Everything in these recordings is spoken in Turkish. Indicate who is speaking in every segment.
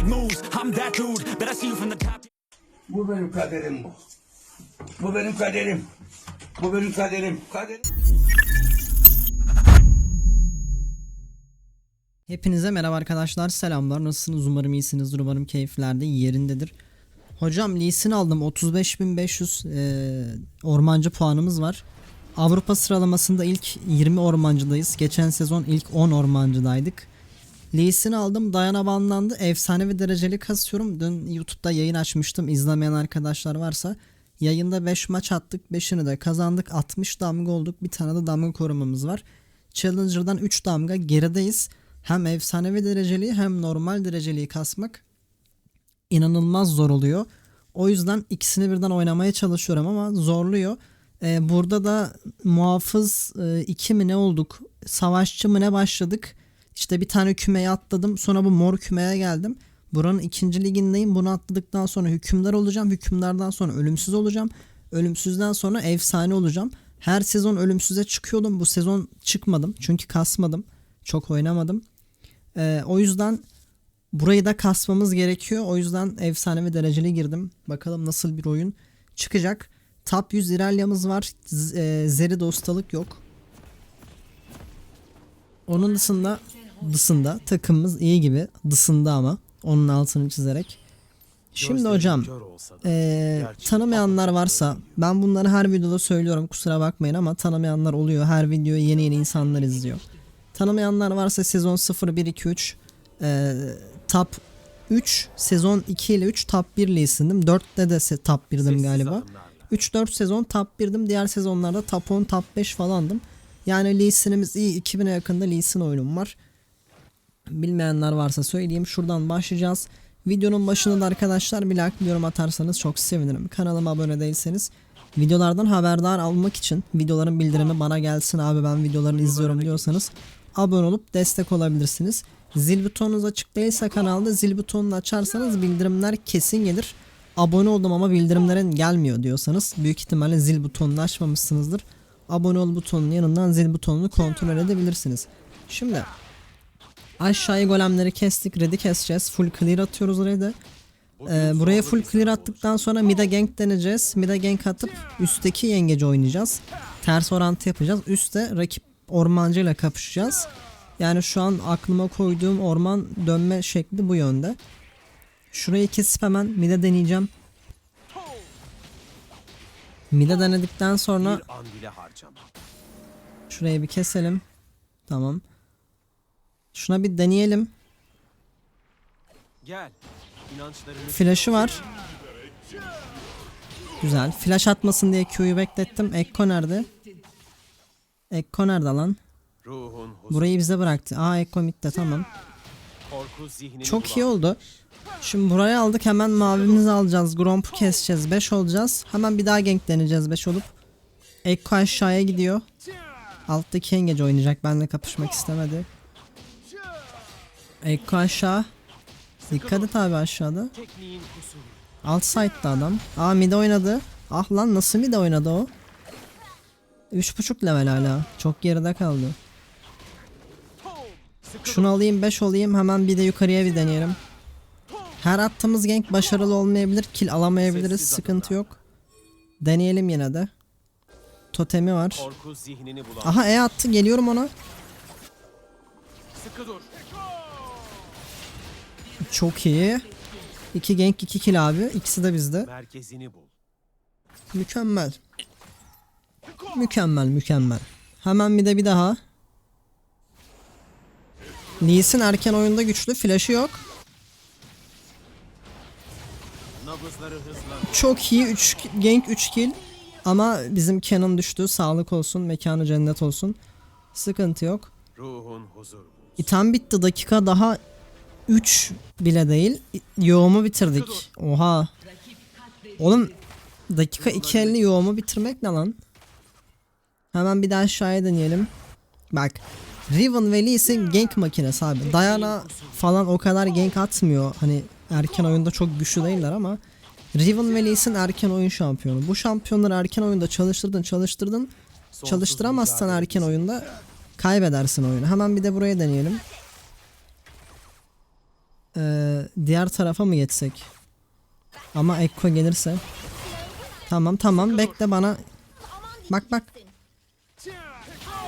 Speaker 1: big moves. I'm that dude. Bet I see you from the top.
Speaker 2: Bu benim kaderim bu. Bu benim kaderim. Bu benim kaderim. Kaderim.
Speaker 3: Hepinize merhaba arkadaşlar selamlar nasılsınız umarım iyisinizdir umarım keyiflerde yerindedir. Hocam Lee Sin aldım 35.500 eee, ormancı puanımız var. Avrupa sıralamasında ilk 20 ormancıdayız. Geçen sezon ilk 10 ormancıdaydık. Lee aldım Dayana banlandı efsanevi dereceli kasıyorum. Dün YouTube'da yayın açmıştım izlemeyen arkadaşlar varsa. Yayında 5 maç attık 5'ini de kazandık 60 damga olduk bir tane de damga korumamız var. Challenger'dan 3 damga gerideyiz. Hem efsanevi dereceliği hem normal dereceliği kasmak inanılmaz zor oluyor. O yüzden ikisini birden oynamaya çalışıyorum ama zorluyor. Ee, burada da muhafız 2 mi ne olduk? Savaşçı mı ne başladık? İşte bir tane kümeye atladım. Sonra bu mor kümeye geldim. Buranın ikinci ligindeyim. Bunu atladıktan sonra hükümdar olacağım. Hükümdardan sonra ölümsüz olacağım. Ölümsüzden sonra efsane olacağım. Her sezon ölümsüze çıkıyordum. Bu sezon çıkmadım. Çünkü kasmadım. Çok oynamadım. Ee, o yüzden burayı da kasmamız gerekiyor. O yüzden efsanevi dereceli girdim. Bakalım nasıl bir oyun çıkacak. Top 100 İralya'mız var. Z- e, Zeri'de ustalık yok. Onun dışında dışında takımımız iyi gibi. Dışında ama. Onun altını çizerek. Şimdi hocam eee, tanımayanlar varsa ben bunları her videoda söylüyorum kusura bakmayın ama tanımayanlar oluyor. Her videoyu yeni yeni insanlar izliyor. Tanımayanlar varsa sezon 0 1 2 3 eee, top 3 sezon 2 ile 3 top 1 ile isindim. 4'te de top 1'dim galiba. 3-4 sezon top 1'dim. Diğer sezonlarda top 10 top 5 falandım. Yani Lee Sin'imiz iyi. 2000'e yakında Lee Sin oyunum var. Bilmeyenler varsa söyleyeyim. Şuradan başlayacağız. Videonun başında da arkadaşlar bir like yorum atarsanız çok sevinirim. Kanalıma abone değilseniz videolardan haberdar almak için videoların bildirimi bana gelsin abi ben videolarını izliyorum diyorsanız abone olup destek olabilirsiniz. Zil butonunuz açık değilse kanalda zil butonunu açarsanız bildirimler kesin gelir. Abone oldum ama bildirimlerin gelmiyor diyorsanız büyük ihtimalle zil butonunu açmamışsınızdır. Abone ol butonunun yanından zil butonunu kontrol edebilirsiniz. Şimdi Aşağıya golemleri kestik. Red'i keseceğiz. Full clear atıyoruz red'i. Ee, buraya full clear attıktan sonra mid'e gank deneyeceğiz. Mid'e gank atıp üstteki yengeci oynayacağız. Ters orantı yapacağız. Üstte rakip ormancıyla kapışacağız. Yani şu an aklıma koyduğum orman dönme şekli bu yönde. Şurayı kesip hemen mid'e deneyeceğim. Mid'e denedikten sonra şurayı bir keselim. Tamam. Şuna bir deneyelim.
Speaker 4: Gel.
Speaker 3: Flash'ı var. Güzel. Flash atmasın diye Q'yu beklettim. Ekko nerede? Ekko nerede lan? Burayı bize bıraktı. Aa Ekko midde tamam. Çok iyi oldu. Şimdi burayı aldık hemen mavimizi alacağız. Gromp'u keseceğiz. 5 olacağız. Hemen bir daha gank deneyeceğiz 5 olup. Ekko aşağıya gidiyor. Alttaki yengeci oynayacak. Benle kapışmak istemedi. Ekko aşağı. Dikkat et abi aşağıda. Alt side'da adam. Aa mid oynadı. Ah lan nasıl mid oynadı o? 3.5 level hala. Çok geride kaldı. Şunu alayım 5 olayım hemen bir de yukarıya bir deneyelim. Her attığımız gank başarılı olmayabilir. Kill alamayabiliriz. Sıkıntı yok. Deneyelim yine de. Totemi var. Aha E attı geliyorum ona.
Speaker 4: Sıkı dur.
Speaker 3: Çok iyi. 2 gank 2 kill abi. İkisi de bizde.
Speaker 4: Merkezini bul.
Speaker 3: Mükemmel. Mükemmel mükemmel. Hemen bir de bir daha. Lee Sin erken oyunda güçlü. Flash'ı yok. Çok iyi 3 gank 3 kill. Ama bizim Canon düştü. Sağlık olsun. Mekanı cennet olsun. Sıkıntı yok.
Speaker 4: Ruhun huzur.
Speaker 3: İtem bitti. Dakika daha 3 bile değil. Yoğumu bitirdik. Oha. Oğlum dakika 2.50 yoğumu bitirmek ne lan? Hemen bir daha aşağıya deneyelim. Bak. Riven ve Lee Sin gank makinesi abi. Diana falan o kadar gank atmıyor. Hani erken oyunda çok güçlü değiller ama Riven ve erken oyun şampiyonu. Bu şampiyonları erken oyunda çalıştırdın çalıştırdın. Çalıştıramazsan erken oyunda kaybedersin oyunu. Hemen bir de buraya deneyelim. Ee, diğer tarafa mı geçsek? Ama Ekko gelirse. Tamam tamam bekle bana. Bak bak.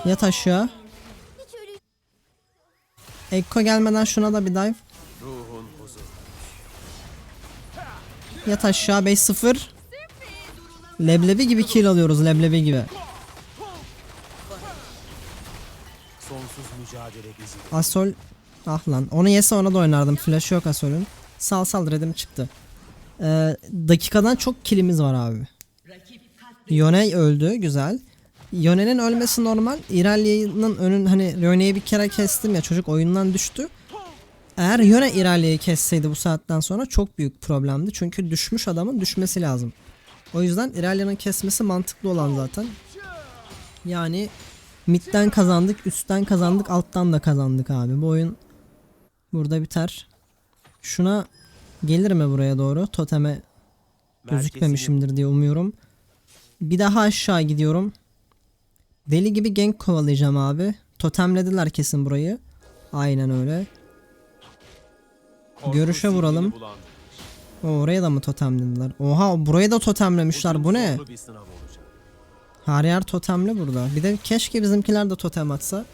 Speaker 3: Yat aşağı. Ekko gelmeden şuna da bir dive. Yat aşağı 5-0. Leblebi gibi kill alıyoruz leblebi gibi. Asol ah lan onu yese ona da oynardım. Flash yok Asol'ün. Sal sal redim çıktı. Ee, dakikadan çok killimiz var abi. Yone öldü güzel. Yone'nin ölmesi normal. İralya'nın önün hani Yone'yi bir kere kestim ya çocuk oyundan düştü. Eğer Yone İralya'yı kesseydi bu saatten sonra çok büyük problemdi. Çünkü düşmüş adamın düşmesi lazım. O yüzden İralya'nın kesmesi mantıklı olan zaten. Yani midden kazandık, üstten kazandık, alttan da kazandık abi. Bu oyun burada biter. Şuna gelir mi buraya doğru? Toteme gözükmemişimdir diye umuyorum. Bir daha aşağı gidiyorum. Deli gibi gank kovalayacağım abi. Totemlediler kesin burayı. Aynen öyle. Görüşe vuralım. O, oraya da mı totemlediler? Oha burayı da totemlemişler. Bu ne? Her yer totemli burada. Bir de keşke bizimkiler de totem atsa.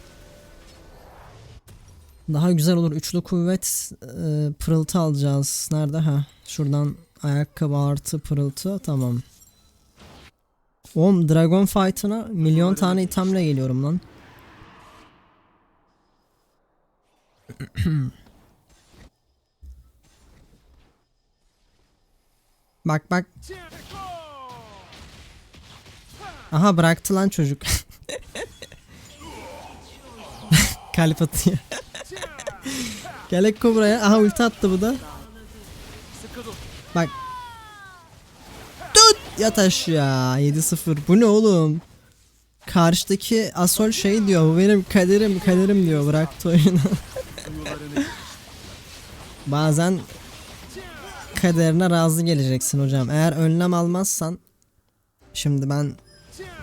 Speaker 3: Daha güzel olur. Üçlü kuvvet e, pırıltı alacağız. Nerede? Ha, şuradan ayakkabı artı pırıltı. Tamam. Oğlum Dragon Fight'ına milyon tane itemle geliyorum lan. bak bak. Aha bıraktı lan çocuk. Kalp atıyor. Gel Ekko buraya. Aha ulti attı bu da. Bak. Tut! Yat aşağı. 7-0. Bu ne oğlum? Karşıdaki Asol şey diyor. Bu benim kaderim kaderim diyor. Bıraktı oyunu. Bazen kaderine razı geleceksin hocam. Eğer önlem almazsan Şimdi ben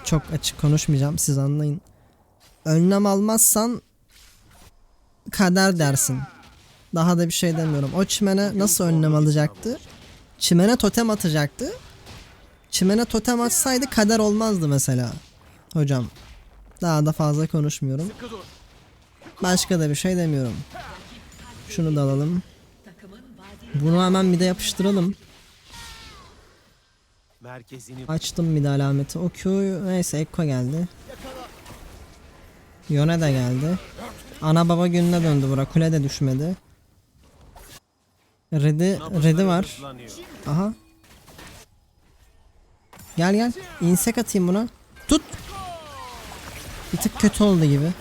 Speaker 3: çok açık konuşmayacağım siz anlayın. Önlem almazsan kader dersin. Daha da bir şey demiyorum. O çimene nasıl önlem alacaktı? Çimene totem atacaktı. Çimene totem atsaydı kader olmazdı mesela. Hocam. Daha da fazla konuşmuyorum. Başka da bir şey demiyorum. Şunu da alalım. Bunu hemen bir de yapıştıralım. Açtım bir de alameti. O Q neyse Ekko geldi. Yone de geldi. Ana baba gününe döndü bura. Kule de düşmedi. Red'i Red'i var. Aha. Gel gel. İnsek atayım buna. Tut. Bir tık kötü oldu gibi.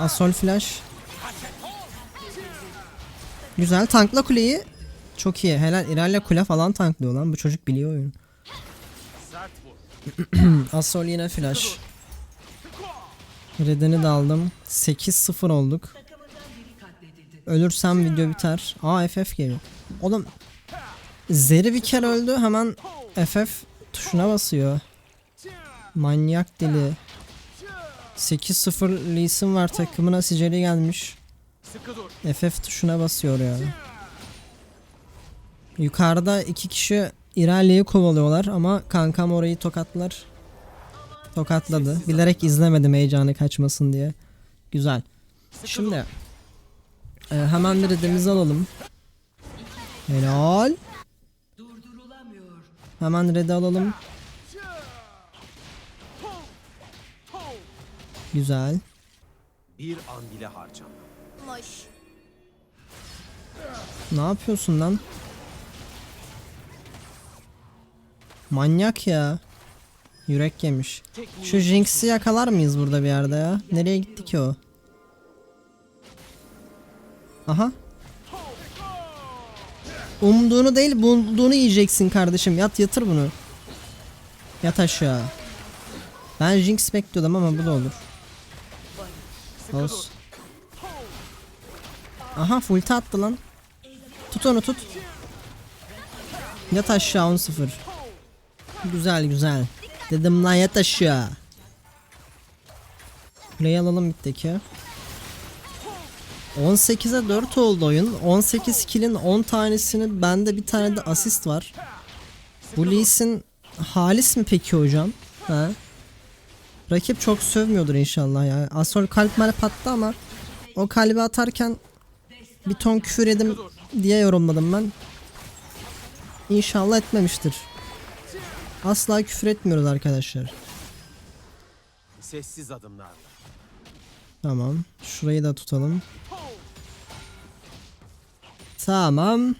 Speaker 3: Asol flash. Güzel tankla kuleyi. Çok iyi. Helal İralya kule falan tanklıyor lan. Bu çocuk biliyor oyunu. Asol yine flash. Redeni de aldım. 8-0 olduk. Ölürsem video biter. Aa FF geliyor. Oğlum Zeri bir kere öldü hemen FF tuşuna basıyor. Manyak deli. 8-0 Lee Sin var takımına sicili gelmiş. FF tuşuna basıyor ya. Yukarıda iki kişi İralya'yı kovalıyorlar ama kankam orayı tokatlar. Tokatladı. Bilerek izlemedim heyecanı kaçmasın diye. Güzel. Şimdi e, hemen bir redimizi alalım. Helal. Hemen red'i alalım. Güzel.
Speaker 4: Bir an bile.
Speaker 3: Ne yapıyorsun lan? Manyak ya. Yürek yemiş. Şu Jinx'i yakalar mıyız burada bir yerde ya? Nereye gitti ki o? Aha. Umduğunu değil bulduğunu yiyeceksin kardeşim. Yat yatır bunu. Yat aşağı. Ben Jinx bekliyordum ama bu da olur. Olsun. Aha full attı lan. Tut onu tut. Yat aşağı 10-0. Güzel güzel. Dedim lan yat aşağı. Kuleyi alalım bitteki. 18'e 4 oldu oyun. 18 kill'in 10 tanesini bende bir tane de asist var. Bu Lee Sin halis mi peki hocam? Ha? Rakip çok sövmüyordur inşallah ya. Asol kalp malp attı ama o kalbi atarken bir ton küfür edim diye yorumladım ben. İnşallah etmemiştir. Asla küfür etmiyoruz arkadaşlar.
Speaker 4: Sessiz adımlarla.
Speaker 3: Tamam. Şurayı da tutalım. Tamam.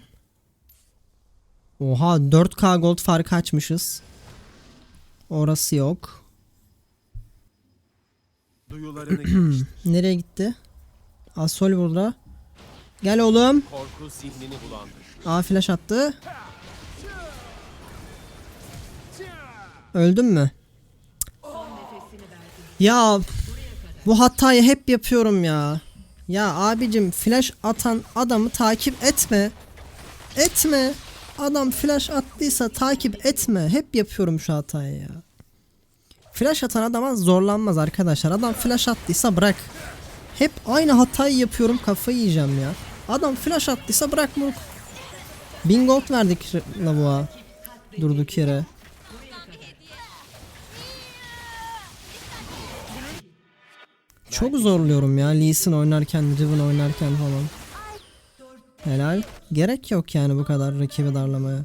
Speaker 3: Oha 4K gold farkı açmışız. Orası yok. Nereye gitti? Asol burada. Gel oğlum.
Speaker 4: Korku zihnini.
Speaker 3: A flash attı. Öldün mü? Ya bu hatayı hep yapıyorum ya. Ya abicim flash atan adamı takip etme. Etme. Adam flash attıysa takip etme. Hep yapıyorum şu hatayı ya. Flash atan adama zorlanmaz arkadaşlar. Adam flash attıysa bırak. Hep aynı hatayı yapıyorum kafayı yiyeceğim ya. Adam flash attıysa bırak. 1000 gold verdik lavuğa. Durduk yere. Çok zorluyorum ya Lee Sin oynarken, Riven oynarken falan. Helal. Gerek yok yani bu kadar rakibi darlamaya.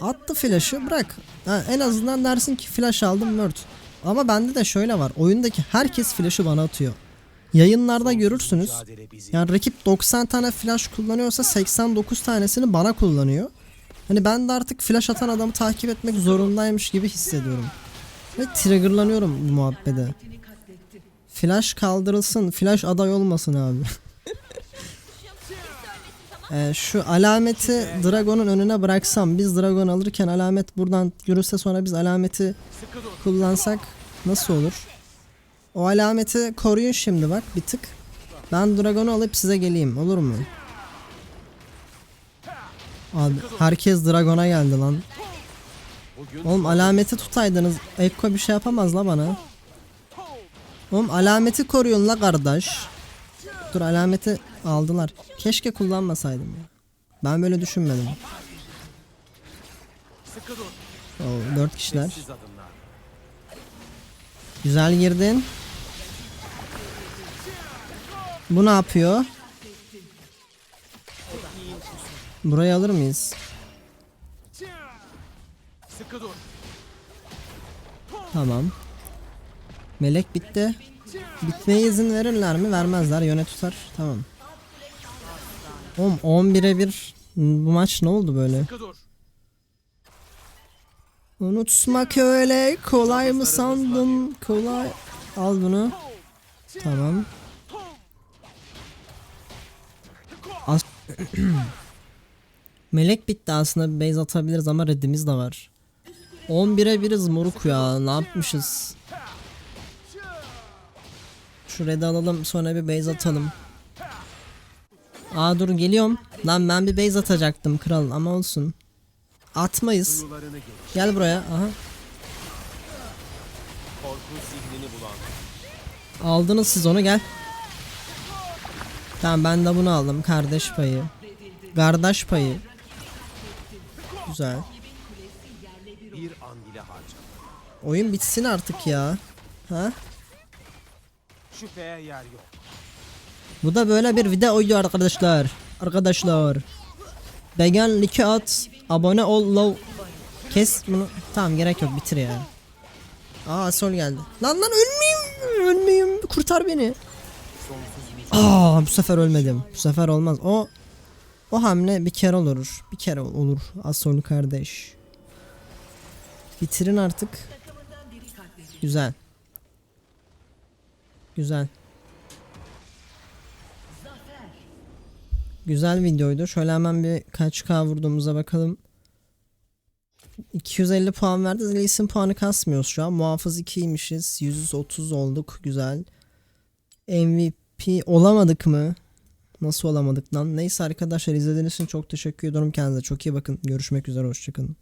Speaker 3: Attı flash'ı bırak. Ha, en azından dersin ki flash aldım word. Ama bende de şöyle var. Oyundaki herkes flash'ı bana atıyor. Yayınlarda görürsünüz. Yani rakip 90 tane flash kullanıyorsa 89 tanesini bana kullanıyor. Hani ben de artık flash atan adamı takip etmek zorundaymış gibi hissediyorum. Ve triggerlanıyorum bu muhabbede. Flash kaldırılsın, flash aday olmasın abi. Ee, şu alameti Dragon'un önüne bıraksam biz Dragon alırken alamet buradan yürüse sonra biz alameti kullansak nasıl olur? O alameti koruyun şimdi bak bir tık. Ben Dragon'u alıp size geleyim olur mu? Abi herkes Dragon'a geldi lan. Oğlum alameti tutaydınız. Ekko bir şey yapamaz la bana. Oğlum alameti koruyun la kardeş. Dur alameti aldılar. Keşke kullanmasaydım ya. Ben böyle düşünmedim. Oo, dört kişiler.
Speaker 4: Sessiz adımlar.
Speaker 3: Güzel girdin. Bu ne yapıyor? Burayı alır mıyız? Tamam. Melek bitti. Bitmeye izin verirler mi? Vermezler. Yöne tutar. Tamam. Oğlum 11'e 1 bu maç ne oldu böyle? Unutmak öyle kolay mı sandın? Kolay. Al bunu. Tamam. As Melek bitti aslında base atabiliriz ama redimiz de var. 11'e 1'iz moruk ya ne yapmışız? Şu red'i alalım sonra bir base atalım. Aa dur geliyorum. Lan ben bir base atacaktım kral ama olsun. Atmayız. Gel buraya. Aha. Aldınız siz onu gel. Tamam ben de bunu aldım. Kardeş payı. Kardeş payı. Güzel. Oyun bitsin artık ya. Ha?
Speaker 4: Şüpheye yer yok.
Speaker 3: Bu da böyle bir video oydu arkadaşlar. Arkadaşlar. Beğen, like at, abone ol, love. Kes bunu. Tamam gerek yok bitir ya. Aa sol geldi. Lan lan ölmeyeyim. Ölmeyeyim. Kurtar beni. Aa bu sefer ölmedim. Bu sefer olmaz. O o hamle bir kere olur. Bir kere olur. Asol kardeş. Bitirin artık. Güzel. Güzel. Güzel videoydu. Şöyle hemen bir kaç K vurduğumuza bakalım. 250 puan verdi. Lee'sin puanı kasmıyoruz şu an. Muhafız 2'ymişiz. 130 olduk. Güzel. MVP olamadık mı? Nasıl olamadık lan? Neyse arkadaşlar izlediğiniz için çok teşekkür ediyorum. Kendinize çok iyi bakın. Görüşmek üzere. Hoşçakalın.